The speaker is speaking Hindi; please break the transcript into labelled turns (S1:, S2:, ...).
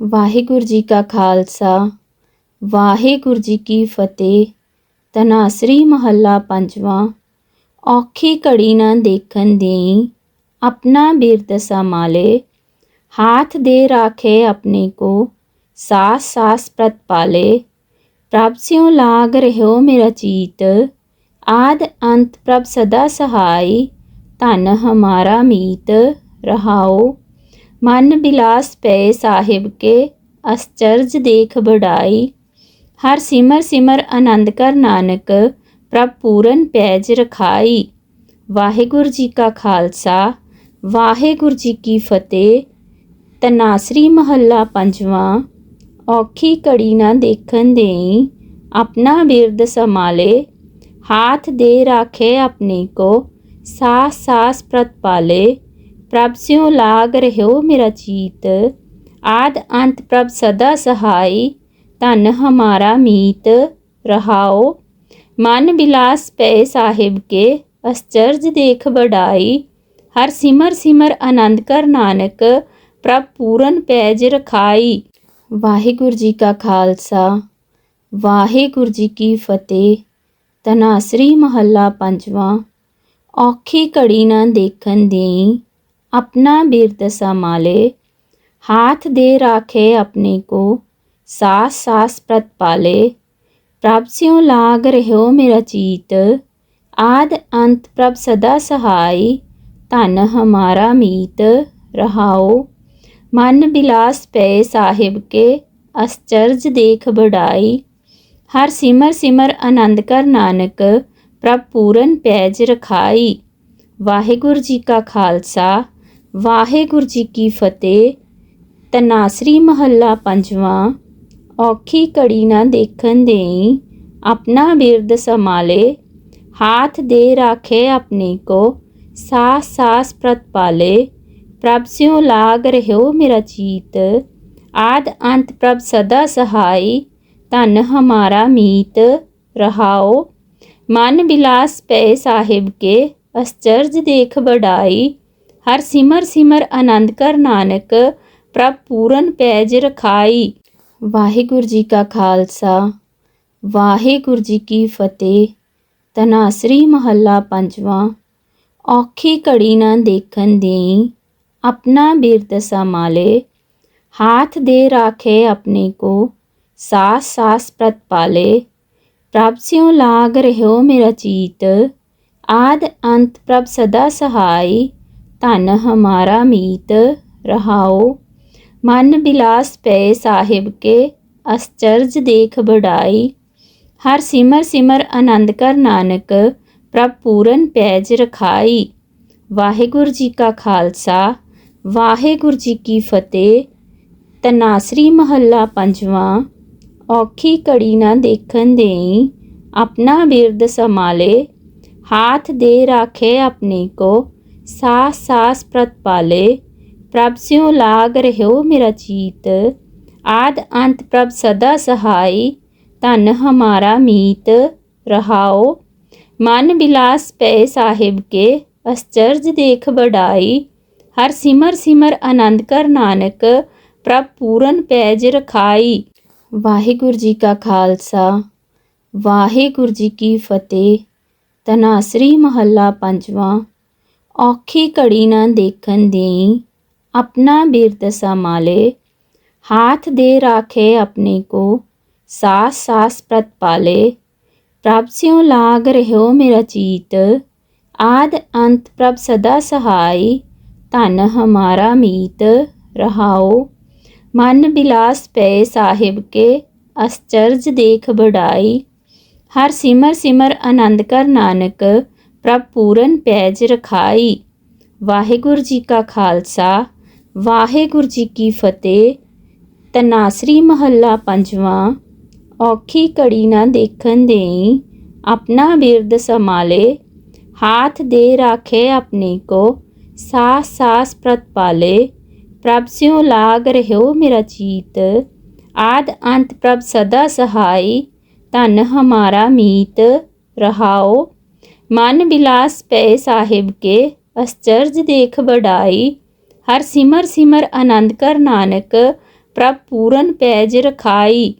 S1: ਵਾਹਿਗੁਰੂ ਜੀ ਕਾ ਖਾਲਸਾ ਵਾਹਿਗੁਰੂ ਜੀ ਕੀ ਫਤਿਹ ਤਨਾਸਰੀ ਮਹੱਲਾ ਪੰਜਵਾਂ ਔਖੀ ਘੜੀ ਨਾ ਦੇਖਣ ਦੇਈ अपना बिरद संभाले हाथ दे राखे अपने को सास सास प्रत पाले प्रभ स्यों लाग रहो मेरा चीत आद अंत प्रभ सदा सहाय धन हमारा मीत रहाओ मन बिलास पे साहिब के अश्चर्ज देख बढ़ाई हर सिमर सिमर आनंद कर नानक प्रभ पूरन पैज रखाई ਵਾਹਿਗੁਰੂ ਜੀ ਕਾ ਖਾਲਸਾ ਵਾਹਿਗੁਰੂ ਜੀ ਕੀ ਫਤਿਹ ਤਨਾਸਰੀ ਮਹੱਲਾ ਪੰਜਵਾਂ ਔਖੀ ਘੜੀ ਨਾ ਦੇਖਣ ਦੇਈ ਆਪਣਾ ਬਿਰਦ ਸੰਭਾਲੇ हाथ दे राखे अपने को सास सास प्रत पाले प्रभ स्यों लाग रहो मेरा चीत आद अंत प्रभ सदा सहाय धन हमारा मीत रहाओ मन बिलास पे साहिब के अश्चर्ज देख बढ़ाई हर सिमर सिमर आनंद कर नानक प्रभ पूरन पैज रखाई वाहिगुरु जी का खालसा वाहिगुरु जी की फतेह ਤਨਾਸਰੀ ਮਹੱਲਾ ਪੰਜਵਾਂ ਔਖੀ ਘੜੀ ਨਾ ਦੇਖਣ ਦੇਈ अपना बिरद संभाले हाथ दे राखे अपने को, सास सास प्रत पाले। प्रभ स्यों लाग रहो मेरा चीत, आद अंत प्रभ सदा सहाय धन हमारा मीत रहाओ। मन बिलास पे साहिब के आश्चर्य देख बढ़ाई। हर सिमर सिमर आनंद कर नानक, प्रभ पूरन पैज रखाई। वाहिगुरु जी का खालसा ਵਾਹਿਗੁਰੂ ਜੀ ਕੀ ਫਤਿਹ ਤਨਾਸਰੀ ਮਹੱਲਾ ਪੰਜਵਾਂ ਔਖੀ ਘੜੀ ਨਾ ਦੇਖਣ ਦੇਈ ਆਪਣਾ ਬਿਰਦ ਸੰਭਾਲੇ हाथ दे राखे अपने को सास सास प्रत पाले प्रभ स्यों लाग रहो मेरा चीत आद अंत प्रभ सदा सहाय धन हमारा मीत रहाओ मन बिलास पे साहिब के अश्चर्ज देख बढ़ाई हर सिमर सिमर आनंद कर नानक प्रभ पूरन पैज रखाई वाहिगुरु जी का खालसा वाहिगुरु जी की फतेह ਤਨਾਸਰੀ ਮਹੱਲਾ ਪੰਜਵਾਂ ਔਖੀ ਘੜੀ ਨਾ ਦੇਖਣ ਦੇਈ ਆਪਣਾ ਬਿਰਦ ਸੰਭਾਲੇ हाथ दे राखे अपने को सास सास प्रत पाले प्रभ स्यों लाग रहो मेरा चीत आद अंत प्रभ सदा सहाय धन हमारा मीत रहाओ मन बिलास पे साहिब के अश्चर्ज देख बढ़ाई हर सिमर सिमर आनंद कर नानक प्रभ पूरन पैज रखाई ਵਾਹਿਗੁਰੂ ਜੀ ਕਾ ਖਾਲਸਾ ਵਾਹਿਗੁਰੂ ਜੀ ਕੀ ਫਤਿਹ ਤਨਾਸਰੀ ਮਹੱਲਾ ਪੰਜਵਾਂ ਔਖੀ ਘੜੀ ਨਾ ਦੇਖਣ ਦੇਈ ਆਪਣਾ ਬਿਰਦ ਸੰਭਾਲੇ हाथ दे राखे अपने को सास सास प्रत पाले प्रभ स्यों लाग रहो मेरा चीत आद अंत प्रभ सदा सहाय धन हमारा मीत रहाओ मन बिलास पे साहिब के अश्चर्ज देख बढ़ाई हर सिमर सिमर आनंद कर नानक प्रभ पूरन पैज रखाई वाहिगुरु जी का खालसा वाहिगुरु जी की फतेह ਤਨਾਸਰੀ ਮਹੱਲਾ ਪੰਜਵਾਂ ਔਖੀ ਘੜੀ ਨਾ ਦੇਖਣ ਦੇਈ ਆਪਣਾ ਬਿਰਦ ਸੰਭਾਲੇ हाथ दे राखे अपने को सास सास प्रत पाले प्रभ स्यों लाग रहो मेरा चीत आद अंत प्रभ सदा सहाय धन हमारा मीत रहाओ मन बिलास पे साहिब के अश्चर्ज देख बढ़ाई हर सिमर सिमर आनंद कर नानक प्रभ पूरन पैज रखाई ਵਾਹਿਗੁਰੂ ਜੀ ਕਾ ਖਾਲਸਾ ਵਾਹਿਗੁਰੂ ਜੀ ਕੀ ਫਤਿਹ ਤਨਾਸਰੀ ਮਹੱਲਾ ਪੰਜਵਾਂ ਔਖੀ ਘੜੀ ਨਾ ਦੇਖਣ ਦੇਈ ਆਪਣਾ ਬਿਰਦ ਸੰਭਾਲੇ हाथ दे राखे अपने को सास सास प्रत पाले प्रभ स्यों लाग रहो मेरा चीत आद अंत प्रभ सदा सहाय धन हमारा मीत रहाओ ਮਨ ਬਿਲਾਸ ਪੈ ਸਾਹਿਬ ਕੇ, ਅਸਚਰਜ ਦੇਖ ਬੜਾਈ ਹਰ ਸਿਮਰ ਸਿਮਰ ਆਨੰਦ ਕਰ ਨਾਨਕ, ਪ੍ਰਭ ਪੂਰਨ ਪੈਜ ਰਖਾਈ।